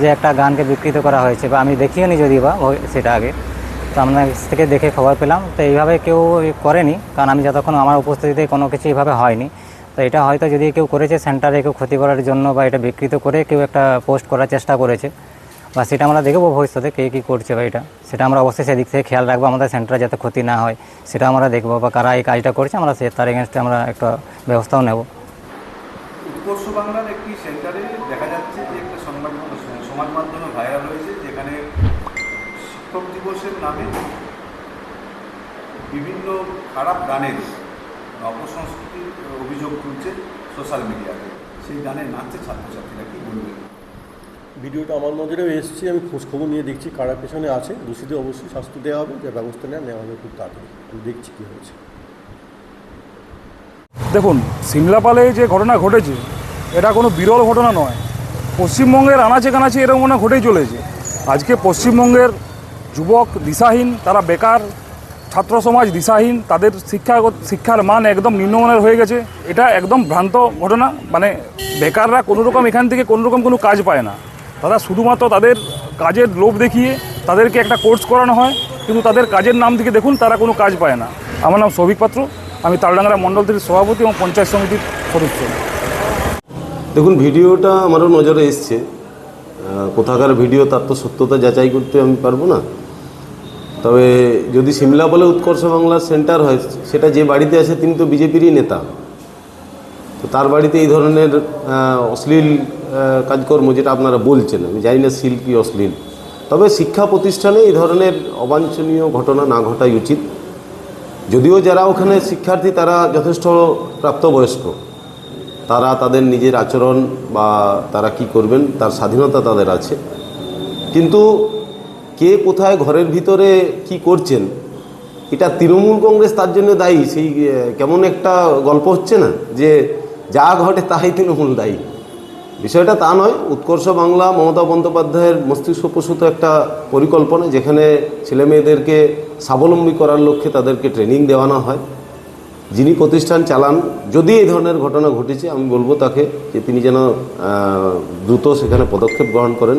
যে একটা গানকে বিকৃত করা হয়েছে বা আমি দেখিও নি যদি বা সেটা আগে। তো আপনার থেকে দেখে খবর পেলাম। তো এইভাবে কেউ করেনি, কারণ আমি যতক্ষণ আমার উপস্থিতিতে কোনো কিছু এইভাবে হয়নি। তো এটা হয়তো যদি কেউ করেছে সেন্টারে কেউ ক্ষতি করার জন্য বা এটা বিকৃত করে কেউ একটা পোস্ট করার চেষ্টা করেছে, বা সেটা আমরা দেখব ভবিষ্যতে কে কী করছে বা এটা। সেটা আমরা অবশ্যই সেদিক থেকে খেয়াল রাখব আমাদের সেন্টারে যাতে ক্ষতি না হয়, সেটা আমরা দেখব বা কারা এই কাজটা করছে, আমরা সে তার এগেনস্টে আমরা একটা ব্যবস্থাও নেব। উৎকর্ষ বাংলার একটি সেন্টারে দেখা যাচ্ছে যে একটা সংবাদ সমাজ মাধ্যমে ভাইরাল হয়েছে যেখানে শিক্ষক দিবসের নামে বিভিন্ন খারাপ গানের অপসংস্কৃতির অভিযোগ তুলছে সোশ্যাল মিডিয়াতে সেই গানে নাচছে ছাত্রছাত্রীরা কি বলবেন? ভিডিওটা আমার নজরেও এসেছে আমি খোঁজখবর নিয়ে দেখছি কারা পেছনে আছে। দোষীদের অবশ্যই শাস্তি দেওয়া হবে যা ব্যবস্থা নেওয়া নেওয়া হবে খুব তাড়াতাড়ি। আমি দেখছি কী হয়েছে। দেখুন সিমলাপালে যে ঘটনা ঘটেছে এটা কোনো বিরল ঘটনা নয়। পশ্চিমবঙ্গের আনাচে কানাচে এরকম ঘটনা ঘটেই চলেছে। আজকে পশ্চিমবঙ্গের যুবক দিশাহীন, তারা বেকার, ছাত্র সমাজ দিশাহীন, তাদের শিক্ষা শিক্ষার মান একদম নিম্নমানের হয়ে গেছে। এটা একদম ভ্রান্ত ঘটনা। মানে বেকাররা কোনো রকম এখান থেকে কোনো রকম কোনো কাজ পায় না। তারা শুধুমাত্র তাদের কাজের লোভ দেখিয়ে তাদেরকে একটা কোর্স করানো হয়, কিন্তু তাদের কাজের নাম থেকে দেখুন তারা কোনো কাজ পায় না। আমার নাম সৌভিক পাত্র। আমি তালডাঙ্গা মণ্ডল থেকে সভাপতি এবং পঞ্চায়েত সমিতির সদস্য। দেখুন, ভিডিওটা আমারও নজরে এসছে। কোথাকার ভিডিও, তার তো সত্যতা যাচাই করতে আমি পারব না। তবে যদি সিমলা বলে উৎকর্ষ বাংলার সেন্টার হয়, সেটা যে বাড়িতে আছে, তিনি তো বিজেপিরই নেতা। তো তার বাড়িতে এই ধরনের অশ্লীল কাজকর্ম যেটা আপনারা বলছেন, আমি জানি না শিল কি অশ্লীল। তবে শিক্ষা প্রতিষ্ঠানে এই ধরনের অবাঞ্ছনীয় ঘটনা না ঘটাই উচিত। যদিও যারা ওখানে শিক্ষার্থী, তারা যথেষ্ট প্রাপ্তবয়স্ক। তারা তাদের নিজের আচরণ বা তারা কি করবেন, তার স্বাধীনতা তাদের আছে। কিন্তু কে কোথায় ঘরের ভিতরে কি করছেন, এটা তৃণমূল কংগ্রেস তার জন্য দায়ী। সেই কেমন একটা গল্প হচ্ছে না, যে যা ঘটে তাই তৃণমূল দায়ী। বিষয়টা তা নয়, উৎকর্ষ বাংলা, মমতা বন্দ্যোপাধ্যায়ের মস্তিষ্কপ্রসূত একটা পরিকল্পনা, যেখানে ছেলেমেয়েদেরকে স্বাবলম্বী করার লক্ষ্যে তাদেরকে ট্রেনিং দেওয়ানো হয়। যিনি প্রতিষ্ঠান চালান, যদি এই ধরনের ঘটনা ঘটেছে, আমি বলব তাকে যে তিনি যেন দ্রুত সেখানে পদক্ষেপ গ্রহণ করেন।